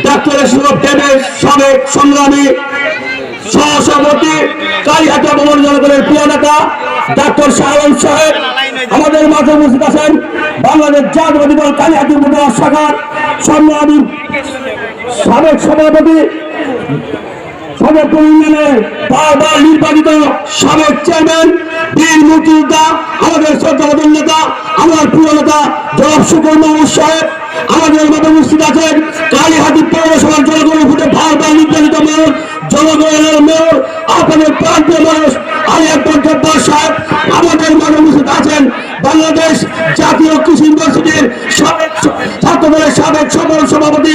Doctor সুরভ দেবের সাবেক সংগ্রামী সহসভাপতি কালীহাটা ভবন জনগণের প্রিয় নেতা ডাক্তার শাহরুখ সাহেব, আমাদের মাঝে উপস্থিত আছেন বাংলাদেশ জাতীয়বাদী দল কালীহাটি উপজেলা শাখার সংগ্রামী সাবেক সভাপতি সাবেক ইউনিয়নের বারবার নির্বাচিত সাবেক চেয়ারম্যান বীর মুক্তিযোদ্ধা, আমাদের শ্রদ্ধাবাদন নেতা, আমার প্রিয় নেতা, জনাব শুকুর মাহমুদ সাহেব, আমাদের মধ্যে উপস্থিত আছেন কালীহাটি পৌরসভার জনগণের ভোটে বারবার নির্বাচিত মেয়র জনগণের মেয়র, আপনাদের প্রান্তীয় মানুষ আলী আকবর জব্বার সাহেব, আমাদের মাঝে উপস্থিত আছেন বাংলাদেশ জাতীয় কৃষি ইউনিভার্সিটির সাবেক ছাত্র দলের সাবেক সভাপতি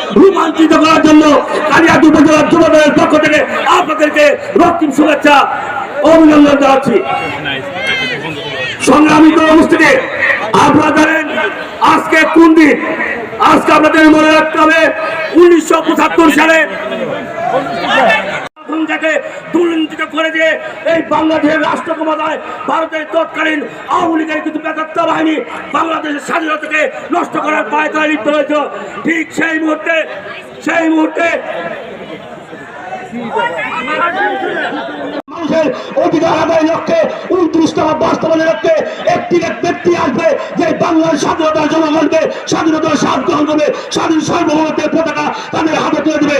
রূপান্তরিত করার জন্য কালিয়াটি উপজেলার যুবদলের পক্ষ থেকে আপনাদেরকে রক্তিম শুভেচ্ছা অভিনন্দন জানাচ্ছি। সংগ্রামিত উপস্থিতি আপনারা জানেন আজকে কোন দিন? আজকে আপনাদের মনে রাখতে হবে উনিশশো পঁচাত্তর সালে করে দিয়ে এই বাংলাদেশের ভারতের বাংলাদেশের নষ্ট করার ঠিক সেই মুহূর্তে সেই মুহূর্তে মানুষের অধিকার লক্ষ্যে উনত্রিশতম বাস্তবায়নের লক্ষ্যে একটি এক ব্যক্তি আসবে যে বাংলার স্বাধীনতার জনগণকে স্বাধীনতার স্বাদ গ্রহণ করবে, স্বাধীন সার্বভৌমত্বের পতাকা তাদের হাতে তুলে দেবে।